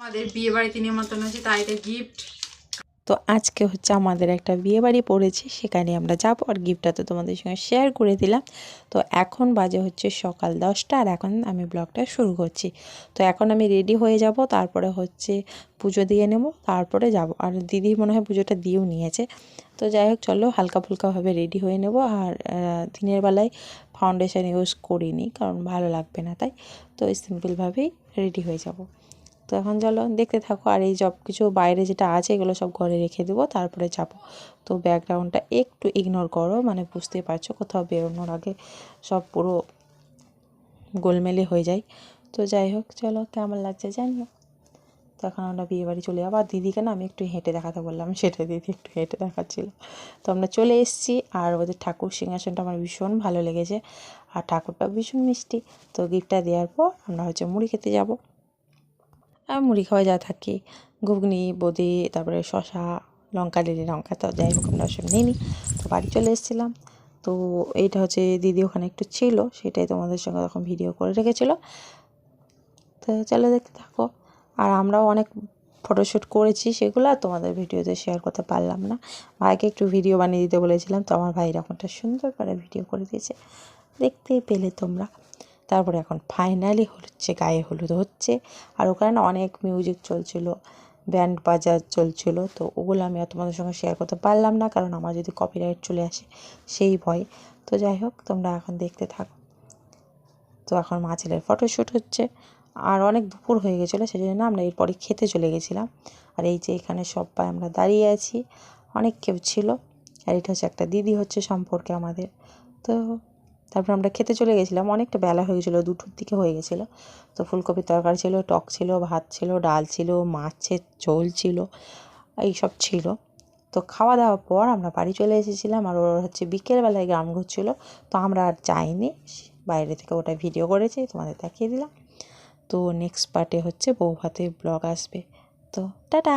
আমাদের বিয়ে বাড়িতে নিমন্ত্রণ হচ্ছে তাই এটা গিফট তো আজকে হচ্ছে আমাদের একটা বিয়ে বাড়ি পড়েছে, সেখানে আমরা যাব। আর গিফটটা তো তোমাদের সঙ্গে শেয়ার করে দিলাম। তো এখন বাজে হচ্ছে সকাল দশটা, আর এখন আমি ব্লগটা শুরু করছি। তো এখন আমি রেডি হয়ে যাব, তারপরে হচ্ছে পুজো দিয়ে নেব, তারপরে যাব। আর দিদি মনে হয় পুজোটা দিয়েও নিয়েছে। তো যাই হোক, চলো হালকা ফুলকাভাবে রেডি হয়ে নেব। আর দিনের বেলায় ফাউন্ডেশন ইউজ করিনি, কারণ ভালো লাগবে না, তাই। তো সিম্পলভাবেই রেডি হয়ে যাব। তো এখন চলো দেখতে থাকো, আর এই সব কিছু বাইরে যেটা আছে এগুলো সব ঘরে রেখে দেবো, তারপরে যাব। তো ব্যাকগ্রাউন্ডটা একটু ইগনোর করো মানে বুঝতে পারছ কোথাও বেরোনোর আগে সব পুরো গোলমেলে হয়ে যায়। তো যাই হোক, চলো কেমন লাগছে জানিও। তো এখন আমরা বিয়ে বাড়ি চলে যাব, আর দিদিকে না আমি একটু হেঁটে দেখাতে বললাম, সেটা দিদি একটু হেঁটে দেখাচ্ছিল। তো আমরা চলে এসেছি, আর ওদের ঠাকুর সিংহাসনটা আমার ভীষণ ভালো লেগেছে, আর ঠাকুরটা ভীষণ মিষ্টি। তো গিফটটা দেওয়ার পর আমরা হচ্ছে মুড়ি খেতে যাব। আর মুড়ি খাওয়া যা থাকি। ঘুগনি, বদি, তারপরে শশা লঙ্কা লিলি লঙ্কা তো যাই হোক, আমরা ওসব নিইনি তো বাড়ি চলে এসেছিলাম। তো এইটা হচ্ছে দিদি ওখানে একটু ছিল, সেটাই তোমাদের সঙ্গে তখন ভিডিও করে রেখেছিলো। তো চলো দেখতে থাকো। আর আমরাও অনেক ফটোশ্যুট করেছি সেগুলো তোমাদের ভিডিওতে শেয়ার করতে পারলাম না। ভাইকে একটু ভিডিও বানিয়ে দিতে বলেছিলাম, তো আমার ভাই এরকমটা সুন্দর করে ভিডিও করে দিয়েছে। দেখতেই পেলে তোমরা। তারপরে এখন ফাইনালি হচ্ছে, গায়ে হলুদ হচ্ছে। আর ওখানে অনেক মিউজিক চলছিল ব্যান্ড বাজা চলছিল, তো ওগুলো আমি আর তোমাদের সঙ্গে শেয়ার করতে পারলাম না, কারণ আমার যদি কপিরাইট চলে আসে সেই ভয়। তো যাই হোক, তোমরা এখন দেখতে থাকো। তো এখন মা ছেলের ফটোশ্যুট হচ্ছে। আর অনেক দুপুর হয়ে গেছিল, সেই জন্য আমরা এরপরে খেতে চলে গেছিলাম। আর এই যে এখানে সবাই আমরা দাঁড়িয়ে আছি, অনেক কেউ ছিল। আর এটা হচ্ছে একটা দিদি হচ্ছে সম্পর্কে আমাদের। তো তারপর আমরা খেতে চলে গেছিলাম। অনেকটা বেলা হয়ে গেছিল, দুটোর দিকে হয়ে গেছিল। তো ফুলকপির তরকারি ছিল, টক ছিল, ভাত ছিল, ডাল ছিল, মাছের ঝোল ছিল, এইসব ছিল। তো খাওয়া দাওয়ার পর আমরা বাড়ি চলে এসেছিলাম আর ওর হচ্ছে বিকেলবেলায় গ্রাম ঘুরছিল। তো আমরা আর যাইনি। বাইরে থেকে ওটা ভিডিও করেছি, তোমাদের দেখিয়ে দিলাম। তো নেক্সট পার্টে হচ্ছে বউ ভাতের ব্লগ আসবে। তো টাটা!